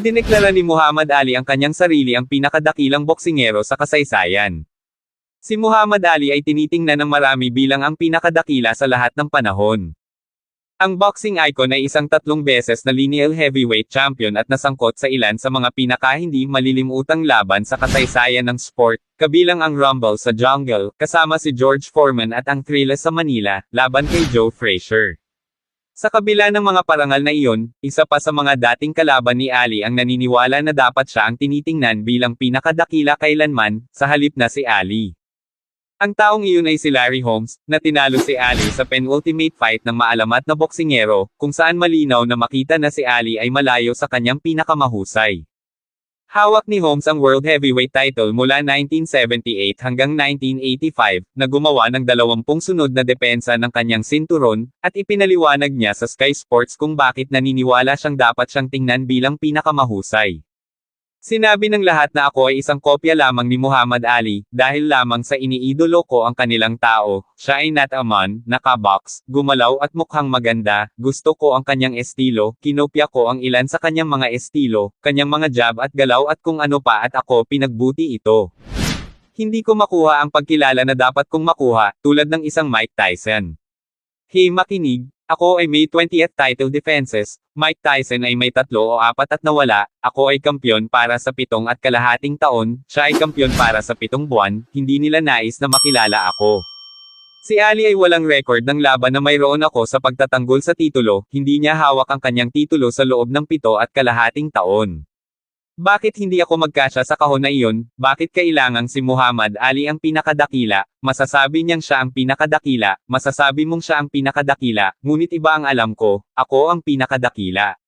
Idineklara ni Muhammad Ali ang kanyang sarili ang pinakadakilang boksingero sa kasaysayan. Si Muhammad Ali ay tinitingnan ng marami bilang ang pinakadakila sa lahat ng panahon. Ang boxing icon ay isang tatlong beses na lineal heavyweight champion at nasangkot sa ilan sa mga pinaka-hindi malilimutang laban sa kasaysayan ng sport, kabilang ang Rumble sa Jungle, kasama si George Foreman at ang Thrilla sa Manila, laban kay Joe Frazier. Sa kabila ng mga parangal na iyon, isa pa sa mga dating kalaban ni Ali ang naniniwala na dapat siya ang tinitingnan bilang pinakadakila kailanman, sa halip na si Ali. Ang taong iyon ay si Larry Holmes, na tinalo si Ali sa penultimate fight ng maalamat na boksingero, kung saan malinaw na makita na si Ali ay malayo sa kanyang pinakamahusay. Hawak ni Holmes ang World Heavyweight title mula 1978 hanggang 1985, na gumawa ng dalawampung sunod na depensa ng kanyang sinturon, at ipinaliwanag niya sa Sky Sports kung bakit naniniwala siyang dapat siyang tingnan bilang pinakamahusay. Sinabi ng lahat na ako ay isang kopya lamang ni Muhammad Ali, dahil lamang sa iniidolo ko ang kanilang tao, siya ay not a man, nakabox, gumalaw at mukhang maganda, gusto ko ang kanyang estilo, kinopya ko ang ilan sa kanyang mga estilo, kanyang mga jab at galaw at kung ano pa at ako pinagbuti ito. Hindi ko makuha ang pagkilala na dapat kong makuha, tulad ng isang Mike Tyson. Hey makinig, ako ay may 20th title defenses, Mike Tyson ay may tatlo o apat at nawala, ako ay kampyon para sa pitong at kalahating taon, siya ay kampyon para sa pitong buwan, hindi nila nais na makilala ako. Si Ali ay walang record ng laban na mayroon ako sa pagtatanggol sa titulo, hindi niya hawak ang kanyang titulo sa loob ng pito at kalahating taon. Bakit hindi ako magkasya sa kahon na iyon, bakit kailangang si Muhammad Ali ang pinakadakila, masasabi niyang siya ang pinakadakila, masasabi mong siya ang pinakadakila, ngunit iba ang alam ko, ako ang pinakadakila.